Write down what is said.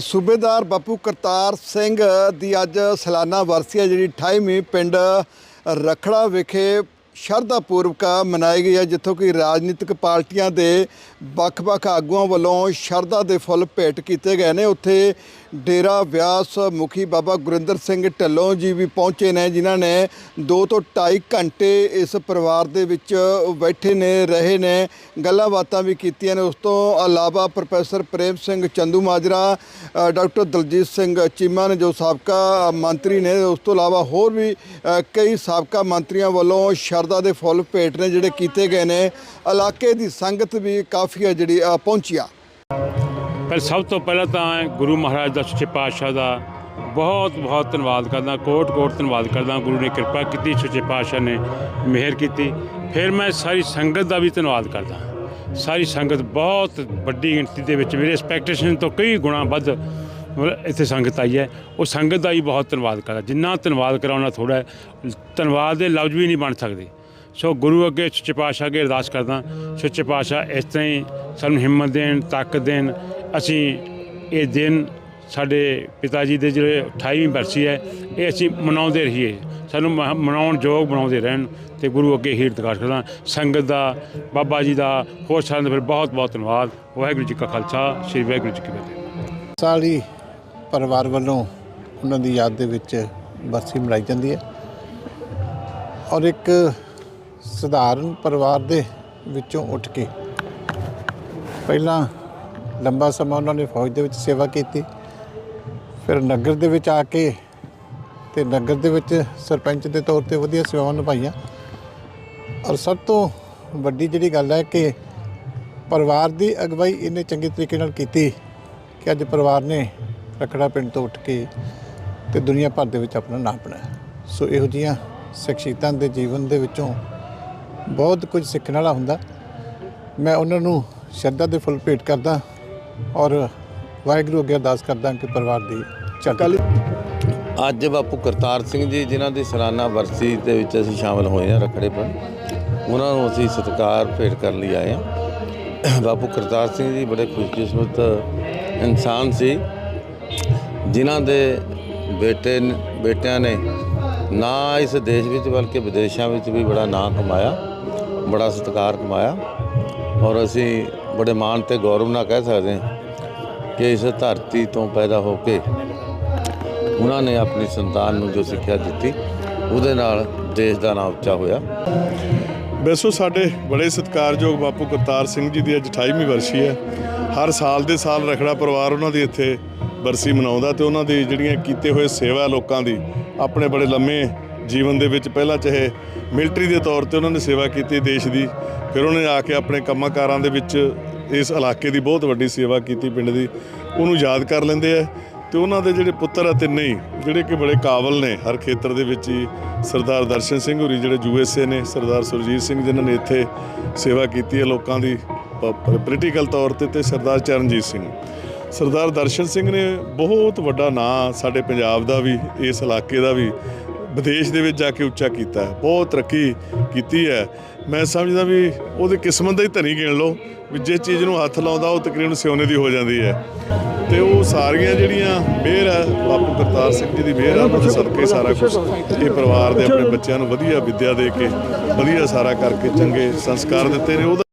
ਸੂਬੇਦਾਰ ਬਾਪੂ ਕਰਤਾਰ ਸਿੰਘ ਦੀ ਅੱਜ ਸਾਲਾਨਾ ਵਰਸੀ ਹੈ ਜਿਹੜੀ 28ਵੀਂ ਪਿੰਡ ਰਖੜਾ ਵਿਖੇ ਸ਼ਰਧਾ ਪੂਰਵਕ ਮਨਾਈ ਗਈ ਹੈ, ਜਿੱਥੋਂ ਕਿ ਰਾਜਨੀਤਿਕ ਪਾਰਟੀਆਂ ਦੇ ਵੱਖ-ਵੱਖ ਆਗੂਆਂ ਵੱਲੋਂ ਸ਼ਰਧਾ ਦੇ ਫੁੱਲ ਭੇਟ ਕੀਤੇ ਗਏ ਨੇ। ਉੱਥੇ ਡੇਰਾ ਵਿਆਸ ਮੁਖੀ ਬਾਬਾ ਗੁਰਿੰਦਰ ਸਿੰਘ ਢੱਲੋਂ ਜੀ ਵੀ ਪਹੁੰਚੇ ਨੇ, ਜਿਨ੍ਹਾਂ ਨੇ 2 ਤੋਂ 2.5 ਘੰਟੇ ਇਸ ਪਰਿਵਾਰ ਦੇ ਵਿੱਚ ਬੈਠੇ ਨੇ, ਰਹੇ ਨੇ, ਗੱਲਾਂ ਬਾਤਾਂ ਵੀ ਕੀਤੀਆਂ ਨੇ। ਉਸ ਤੋਂ ਇਲਾਵਾ ਪ੍ਰੋਫੈਸਰ ਪ੍ਰੇਮ ਸਿੰਘ ਚੰਦੂ ਮਾਜਰਾ ਡਾਕਟਰ ਦਲਜੀਤ ਸਿੰਘ ਚੀਮਾ ਨੇ ਜੋ ਸਾਬਕਾ ਮੰਤਰੀ ਨੇ, ਉਸ ਤੋਂ ਇਲਾਵਾ ਹੋਰ ਵੀ ਕਈ ਸਾਬਕਾ ਮੰਤਰੀਆਂ ਵੱਲੋਂ ਸ਼ਰਧਾ ਦੇ ਫੁੱਲ ਭੇਟ ਨੇ ਜਿਹੜੇ ਕੀਤੇ ਗਏ ਨੇ। ਇਲਾਕੇ ਦੀ ਸੰਗਤ ਵੀ ਕਾਫੀ ਹੈ ਜਿਹੜੀ ਅ, ਪਹੁੰਚੀ ਆ। ਪਰ ਸਭ ਤੋਂ ਪਹਿਲਾਂ ਤਾਂ ਗੁਰੂ ਮਹਾਰਾਜ ਦਾ ਸੱਚੇ ਪਾਤਸ਼ਾਹ ਦਾ ਬਹੁਤ ਬਹੁਤ ਧੰਨਵਾਦ ਕਰਦਾ ਕੋਟ ਕੋਟ ਧੰਨਵਾਦ ਕਰਦਾ। ਗੁਰੂ ਨੇ ਕਿਰਪਾ ਕੀਤੀ ਸੱਚੇ ਪਾਤਸ਼ਾਹ ਨੇ ਮਿਹਰ ਕੀਤੀ। ਫਿਰ ਮੈਂ ਸਾਰੀ ਸੰਗਤ ਦਾ ਵੀ ਧੰਨਵਾਦ ਕਰਦਾ। ਸਾਰੀ ਸੰਗਤ ਬਹੁਤ ਵੱਡੀ ਗਿਣਤੀ ਦੇ ਵਿੱਚ ਮੇਰੇ ਐਕਸਪੈਕਟੇਸ਼ਨ ਤੋਂ ਕਈ ਗੁਣਾ ਵੱਧ ਮਤਲਬ ਇੱਥੇ ਸੰਗਤ ਆਈ ਹੈ। ਉਹ ਸੰਗਤ ਦਾ ਹੀ ਬਹੁਤ ਧੰਨਵਾਦ ਕਰਦਾ। ਜਿੰਨਾ ਧੰਨਵਾਦ ਕਰਾਉਣਾ ਥੋੜਾ ਧੰਨਵਾਦ ਦੇ ਲਫ਼ਜ਼ ਵੀ ਨਹੀਂ ਬਣ ਸਕਦੇ। ਸੋ ਗੁਰੂ ਅੱਗੇ ਸੱਚੇ ਪਾਤਸ਼ਾਹ ਅੱਗੇ ਅਰਦਾਸ ਕਰਦਾ ਸੱਚੇ ਪਾਤਸ਼ਾਹ, ਇਸ ਤਰ੍ਹਾਂ ਹੀ ਸਾਨੂੰ ਹਿੰਮਤ ਦੇਣ, ਤਾਕਤ ਦੇਣ। ਅਸੀਂ ਇਹ ਦਿਨ ਸਾਡੇ ਪਿਤਾ ਜੀ ਦੇ ਜਿਹੜੇ 28ਵੀਂ ਬਰਸੀ ਹੈ, ਇਹ ਅਸੀਂ ਮਨਾਉਂਦੇ ਰਹੀਏ। ਸਾਨੂੰ ਮ- ਮਨਾਉਣ ਯੋਗ ਬਣਾਉਂਦੇ ਰਹਿਣ ਤੇ ਗੁਰੂ ਅੱਗੇ ਹੀ ਅਰਦਾਸ ਕਰਦਾ ਸੰਗਤ ਦਾ, ਬਾਬਾ ਜੀ ਦਾ ਹੋਰ ਸਾਰਿਆਂ ਦਾ ਫਿਰ ਬਹੁਤ ਬਹੁਤ ਧੰਨਵਾਦ। ਵਾਹਿਗੁਰੂ ਜੀ ਕਾ ਖਾਲਸਾ, ਸ੍ਰੀ ਵਾਹਿਗੁਰੂ ਜੀ ਕੀ ਫਤਿਹ। ਸਾਲੀ ਪਰਿਵਾਰ ਵੱਲੋਂ ਉਹਨਾਂ ਦੀ ਯਾਦ ਦੇ ਵਿੱਚ ਬਰਸੀ ਮਨਾਈ ਜਾਂਦੀ ਹੈ। ਔਰ ਇੱਕ ਸਧਾਰਨ ਪਰਿਵਾਰ ਦੇ ਵਿੱਚੋਂ ਉੱਠ ਕੇ ਪਹਿਲਾਂ ਲੰਬਾ ਸਮਾਂ ਉਹਨਾਂ ਨੇ ਫੌਜ ਦੇ ਵਿੱਚ ਸੇਵਾ ਕੀਤੀ। ਫਿਰ ਨਗਰ ਦੇ ਵਿੱਚ ਆ ਕੇ ਤੇ ਨਗਰ ਦੇ ਵਿੱਚ ਸਰਪੰਚ ਦੇ ਤੌਰ ਤੇ ਵਧੀਆ ਸੇਵਾਵਾਂ ਨਿਭਾਈਆਂ। ਔਰ ਸਭ ਤੋਂ ਵੱਡੀ ਜਿਹੜੀ ਗੱਲ ਹੈ ਕਿ ਪਰਿਵਾਰ ਦੀ ਅਗਵਾਈ ਇੰਨੇ ਚੰਗੇ ਤਰੀਕੇ ਨਾਲ ਕੀਤੀ ਕਿ ਅੱਜ ਪਰਿਵਾਰ ਨੇ ਰਖੜਾ ਪਿੰਡ ਤੋਂ ਉੱਠ ਕੇ ਤੇ ਦੁਨੀਆ ਭਰ ਦੇ ਵਿੱਚ ਆਪਣਾ ਨਾਮ ਬਣਾਇਆ। ਸੋ ਇਹੋ ਜੀਆਂ ਸ਼ਖਸੀਅਤਾਂ ਦੇ ਜੀਵਨ ਦੇ ਵਿੱਚੋਂ ਬਹੁਤ ਕੁਝ ਸਿੱਖਣ ਵਾਲਾ ਹੁੰਦਾ। ਮੈਂ ਉਹਨਾਂ ਨੂੰ ਸ਼ਰਧਾ ਦੇ ਫੁੱਲ ਭੇਟ ਕਰਦਾ ਔਰ ਵਾਹਿਗੁਰੂ ਅੱਗੇ ਅਰਦਾਸ ਕਰਦਾ ਕਿ ਪਰਿਵਾਰ ਦੀ ਚੜ੍ਹਦੀ ਅੱਜ ਬਾਪੂ ਕਰਤਾਰ ਸਿੰਘ ਜੀ ਜਿਨ੍ਹਾਂ ਦੀ ਸਾਲਾਨਾ ਵਰਸੀ ਦੇ ਵਿੱਚ ਅਸੀਂ ਸ਼ਾਮਲ ਹੋਏ ਹਾਂ ਰਖੜੇ ਪਰ ਉਹਨਾਂ ਨੂੰ ਅਸੀਂ ਸਤਿਕਾਰ ਭੇਟ ਕਰਨ ਲਈ ਆਏ ਹਾਂ। ਬਾਪੂ ਕਰਤਾਰ ਸਿੰਘ ਜੀ ਬੜੇ ਖੁਸ਼ਕਿਸਮਤ ਇਨਸਾਨ ਸੀ ਜਿਨ੍ਹਾਂ ਦੇ ਬੇਟੇ ਬੇਟਿਆਂ ਨੇ ਨਾ ਇਸ ਦੇਸ਼ ਵਿੱਚ ਬਲਕਿ ਵਿਦੇਸ਼ਾਂ ਵਿੱਚ ਵੀ ਬੜਾ ਨਾਂ ਕਮਾਇਆ। ਬੜਾ ਸਤਿਕਾਰ ਕਮਾਇਆ ਔਰ ਅਸੀਂ ਬੜੇ ਮਾਣ ਤੇ ਗੌਰਵ ਨਾਲ ਕਹਿ ਸਕਦੇ ਹਾਂ ਕਿ ਇਸ ਧਰਤੀ ਤੋਂ ਪੈਦਾ ਹੋ ਕੇ ਉਹਨਾਂ ਨੇ ਆਪਣੀ ਸੰਤਾਨ ਨੂੰ ਜੋ ਸਿੱਖਿਆ ਦਿੱਤੀ, ਉਹਦੇ ਨਾਲ ਦੇਸ਼ ਦਾ ਨਾਮ ਉੱਚਾ ਹੋਇਆ। ਵੈਸੋ ਸਾਡੇ ਬੜੇ ਸਤਿਕਾਰਯੋਗ ਬਾਪੂ ਕਰਤਾਰ ਸਿੰਘ ਜੀ ਦੀ ਅੱਜ 28ਵੀਂ ਵਰਸੀ ਹੈ। ਹਰ ਸਾਲ ਦੇ ਸਾਲ ਰਖੜਾ ਪਰਿਵਾਰ ਉਹਨਾਂ ਦੀ ਇੱਥੇ ਬਰਸੀ ਮਨਾਉਂਦਾ ਤੇ ਉਹਨਾਂ ਦੀ ਜਿਹੜੀਆਂ ਕੀਤੇ ਹੋਏ ਸੇਵਾ ਲੋਕਾਂ ਦੀ, ਆਪਣੇ ਬੜੇ ਲੰਮੇ ਜੀਵਨ ਦੇ ਵਿੱਚ ਪਹਿਲਾਂ ਚਾਹੇ ਮਿਲਟਰੀ ਦੇ ਤੌਰ ਤੇ ਉਹਨਾਂ ਨੇ ਸੇਵਾ ਕੀਤੀ ਦੇਸ਼ ਦੀ, ਫਿਰ ਉਹਨਾਂ ਨੇ ਆ ਕੇ ਆਪਣੇ ਕੰਮਾਂ ਕਾਰਾਂ ਦੇ ਵਿੱਚ ਇਸ ਇਲਾਕੇ ਦੀ ਬਹੁਤ ਵੱਡੀ ਸੇਵਾ ਕੀਤੀ, ਪਿੰਡ ਦੀ, ਉਹਨੂੰ ਯਾਦ ਕਰ ਲੈਂਦੇ ਆ। ਤੇ ਉਹਨਾਂ ਦੇ ਜਿਹੜੇ ਪੁੱਤਰ ਆ ਤਿੰਨੇ ਹੀ ਜਿਹੜੇ ਕਿ ਬੜੇ ਕਾਬਲ ਨੇ ਹਰ ਖੇਤਰ ਦੇ ਵਿੱਚ ਹੀ, ਸਰਦਾਰ ਦਰਸ਼ਨ ਸਿੰਘ ਹੋਰੀ ਜਿਹੜੇ ਯੂਐਸਏ ਨੇ, ਸਰਦਾਰ ਸੁਰਜੀਤ ਸਿੰਘ ਜਿਨ੍ਹਾਂ ਨੇ ਇੱਥੇ ਸੇਵਾ ਕੀਤੀ ਹੈ ਲੋਕਾਂ ਦੀ ਪੋਲੀਟੀਕਲ ਤੌਰ ਤੇ ਤੇ ਸਰਦਾਰ ਚਰਨਜੀਤ ਸਿੰਘ। ਸਰਦਾਰ ਦਰਸ਼ਨ ਸਿੰਘ ਨੇ ਬਹੁਤ ਵੱਡਾ ਨਾਂ ਸਾਡੇ ਪੰਜਾਬ ਦਾ ਵੀ, ਇਸ ਇਲਾਕੇ ਦਾ ਵੀ ਵਿਦੇਸ਼ ਦੇ ਵਿੱਚ ਜਾ ਕੇ ਉੱਚਾ ਕੀਤਾ ਬਹੁਤ ਤਰੱਕੀ ਕੀਤੀ ਹੈ। ਮੈਂ ਸਮਝਦਾ ਵੀ ਉਹਦੀ ਕਿਸਮਤ ਦਾ ਹੀ ਧਨੀ ਗਿਣ ਲਓ, ਵੀ ਜਿਸ ਚੀਜ਼ ਨੂੰ ਹੱਥ ਲਾਉਂਦਾ, ਉਹ ਤਕਰੀਬਨ ਸਿਉਨੇ ਦੀ ਹੋ ਜਾਂਦੀ ਹੈ। ਤੇ ਉਹ ਸਾਰੀਆਂ ਜਿਹੜੀਆਂ ਮਿਹਰ ਹੈ ਬਾਪੂ ਕਰਤਾਰ ਸਿੰਘ ਜੀ ਦੀ ਮਿਹਰ ਹੈ, ਉਹਨਾਂ ਦੇ ਸਦਕੇ ਸਾਰਾ ਕੁਝ ਇਹ ਪਰਿਵਾਰ ਦੇ ਆਪਣੇ ਬੱਚਿਆਂ ਨੂੰ ਵਧੀਆ ਵਿੱਦਿਆ ਦੇ ਕੇ, ਵਧੀਆ ਸਾਰਾ ਕਰਕੇ ਚੰਗੇ ਸੰਸਕਾਰ ਦਿੱਤੇ ਨੇ। ਉਹਦਾ